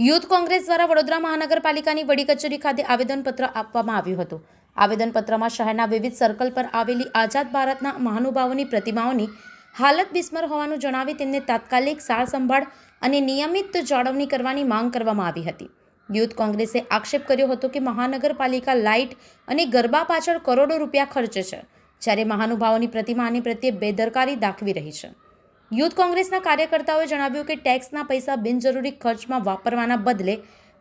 Youth Congress દ્વારા વડોદરા મહાનગરપાલિકાની વડી કચેરી ખાતે આવેદનપત્ર આપવામાં આવ્યું હતું. આવેદનપત્રમાં શહેરના વિવિધ સર્કલ પર આવેલી આઝાદ ભારતના મહાનુભાવોની પ્રતિમાઓની હાલત બિસ્મર હોવાનું જણાવી તેમને તાત્કાલિક સાર સંભાળ અને નિયમિત જાળવણી કરવાની માંગ કરવામાં આવી હતી. યુથ કોંગ્રેસે આક્ષેપ કર્યો હતો કે મહાનગરપાલિકા લાઇટ અને ગરબા પાછળ કરોડો રૂપિયા ખર્ચે છે, જ્યારે મહાનુભાવોની પ્રતિમાની પ્રત્યે બેદરકારી દાખવી રહી છે. યુથ કોંગ્રેસના કાર્યકર્તાઓએ જણાવ્યું કે ટેક્સના પૈસા બિનજરૂરી ખર્ચમાં વાપરવાના બદલે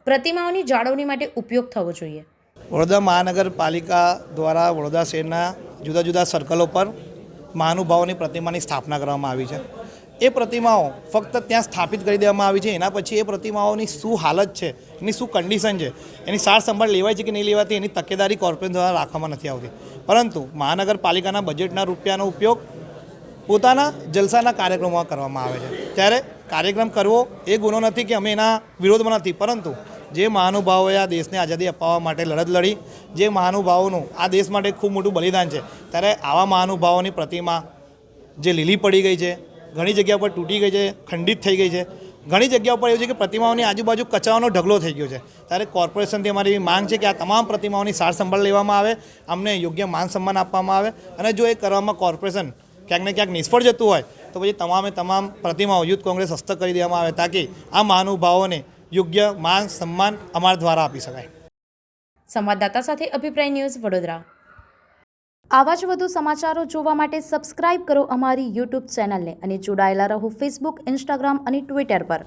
પ્રતિમાઓની જાળવણી માટે ઉપયોગ થવો જોઈએ. વડોદરા મહાનગરપાલિકા દ્વારા વડોદરા શહેરના જુદા જુદા સર્કલો પર મહાનુભાવોની પ્રતિમાની સ્થાપના કરવામાં આવી છે. એ પ્રતિમાઓ ફક્ત ત્યાં સ્થાપિત કરી દેવામાં આવી છે, એના પછી એ પ્રતિમાઓની શું હાલત છે, એની શું કન્ડિશન છે, એની સાર સંભાળ લેવાય છે કે નહીં લેવાતી, એની તકેદારી કોર્પોરેશન દ્વારા રાખવામાં નથી આવતી. પરંતુ મહાનગરપાલિકાના બજેટના રૂપિયાનો ઉપયોગ પોતાના જલસાના કાર્યક્રમોમાં કરવામાં આવે છે. ત્યારે કાર્યક્રમ કરવો એ ગુનો નથી કે અમે એના વિરોધમાં નથી, પરંતુ જે મહાનુભાવોએ આ દેશને આઝાદી અપાવવા માટે લડત લડી, જે મહાનુભાવોનું આ દેશ માટે ખૂબ મોટું બલિદાન છે, ત્યારે આવા મહાનુભાવોની પ્રતિમા જે લીલી પડી ગઈ છે, ઘણી જગ્યા પર તૂટી ગઈ છે, ખંડિત થઈ ગઈ છે, ઘણી જગ્યા ઉપર એવું છે કે પ્રતિમાઓની આજુબાજુ કચરાનો ઢગલો થઈ ગયો છે. ત્યારે કોર્પોરેશનથી અમારી એવી માંગ છે કે આ તમામ પ્રતિમાઓની સાર સંભાળ લેવામાં આવે, અમને યોગ્ય માન સન્માન આપવામાં આવે અને જો એ કરવામાં કોર્પોરેશન ક્યાંક ને ક્યાંક નિષ્ફળ જતું હોય, તો પછી તમામે તમામ પ્રતિમાઓ યુથ કોંગ્રેસ હસ્તક કરી દેવામાં આવે તાકી આ મહાનુભાવોને યોગ્ય માન, સન્માન અમારા દ્વારા આપી શકાય. સંવાદદાતા સાથે અભિપ્રાય ન્યૂઝ વડોદરા. આવા જ વધુ સમાચારો જોવા માટે સબસ્ક્રાઇબ કરો અમારી યુટ્યુબ ચેનલને અને જોડાયેલા રહો ફેસબુક, ઇન્સ્ટાગ્રામ અને ટ્વિટર પર.